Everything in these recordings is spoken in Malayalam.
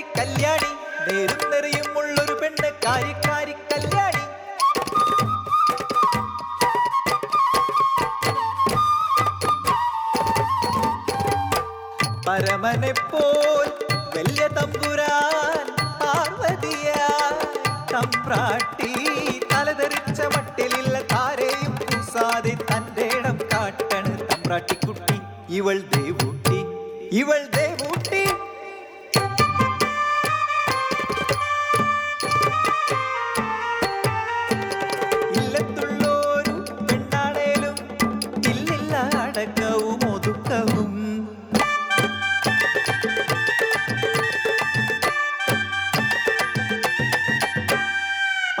കാരി കല്യാണി. നേരും നെറിയും ഉള്ളൊരു പെണ്ണ് കാരി കല്യാണി. പരമനെ പോൽ വല്യ തമ്പുരാൻ പാർവതിയ തമ്പ്രാട്ടി. തലതെറിച്ച മട്ടിലില്ല താരെയും പൂസാതെ തന്റെ ഇടം കാട്ടണ് തമ്പ്രാട്ടിക്കുട്ടി. ഇവൾ ദേവൂട്ടി. ഇവൾ ദേവൂട്ടി.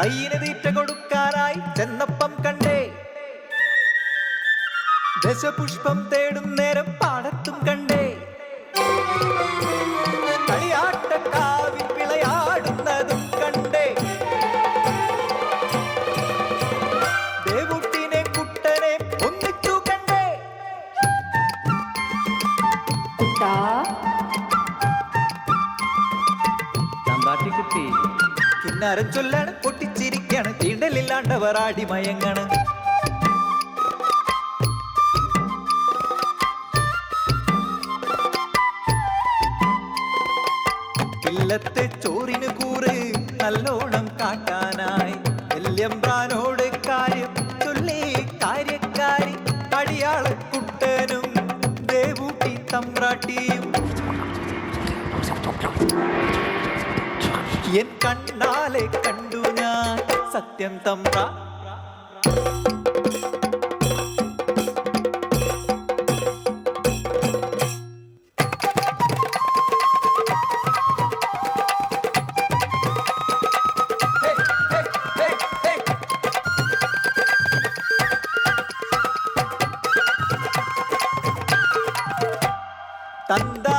പയ്യന് തീറ്റ കൊടുക്കാനായി ചെന്നപ്പം കണ്ടേ. ദശപുഷ്പം തേടും നേരം പാടത്തും കണ്ടേ. കളിയാട്ടക്കാവിൽ വിളയാടുന്നതും കണ്ടേ. ദേവുട്ടിനെ കുട്ടനെ ഒന്നിച്ചു കണ്ടേ. തമ്പാട്ടിക്കുട്ടി കിന്നാരം ചൊല്ലാണ് പൊട്ടിച്ചിരിക്കാണ്. തീണ്ടലില്ലാണ്ടവർ ആടിമയങ്ങാണ്. ഇല്ലത്തെ ചോറിന് കൂറ് നല്ലോണം കാട്ടാനായി. വല്യമ്പ്രാനോട് കാര്യം ചൊല്ലി കാര്യക്കാരി അടിയാള കുട്ടനും ദേവൂട്ടി തമ്പ്രാട്ടിയും. എൻ കണ്ണാലെ കണ്ടു ഞാൻ സത്യം തമ്പ്ര തന്താനെ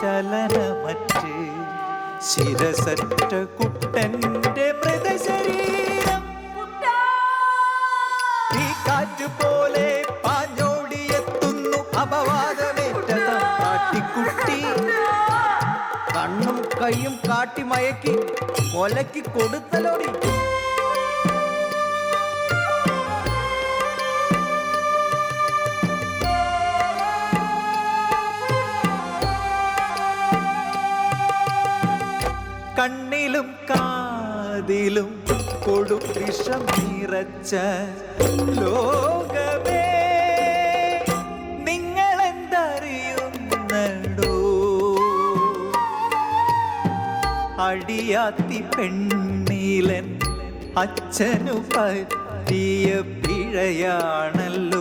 ചലനമറ്റ് ശിരസറ്റ കുട്ടന്റെ മൃതശരീരം. ഈ കാറ്റ് പോലെ പാഞ്ഞോടിയെത്തുന്നു അപവാദമേറ്റത കാട്ടിക്കുട്ടി. കണ്ണും കൈയും കാട്ടി മയക്കി കൊലക്കി കൊടുത്തലോടി. കാതിലും കൊടുവിഷം നിറച്ച ലോകമേ. നിങ്ങളെന്തറിയുന്നടോ? അടിയാത്തി പെണ്ണീലൻ അച്ഛനു പറ്റിയ പിഴയാണല്ലോ.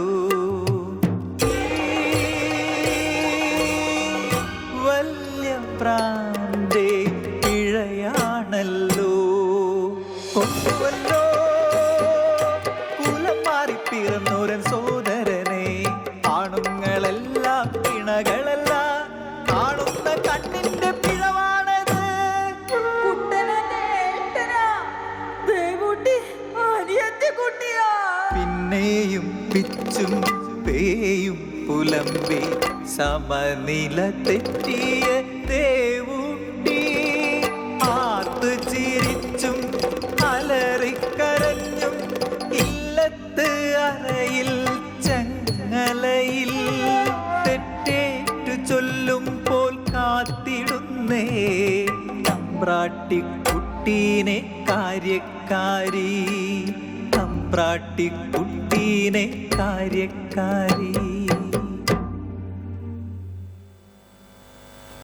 കൊണ്ടുവല്ലോ കുലം മാറി പിറന്നോരൻ സോദരനെ. ആണുങ്ങളെല്ലാം പിണകളല്ല കാണുന്ന കണ്ണിന്റെ പിഴവാണത്. കുട്ടനെന്റെ ഏട്ടനാ. ദേവൂട്ടി അനിയത്തി കുട്ടിയാ. പിന്നെയും പിച്ചും പേയും പുലമ്പി സമനില തെറ്റിയ ദേവൂട്ടി തമ്പ്രാട്ടിക്കുട്ടീനെ കാര്യക്കാരി. തമ്പ്രാട്ടിക്കുട്ടീനെ കാര്യക്കാരി.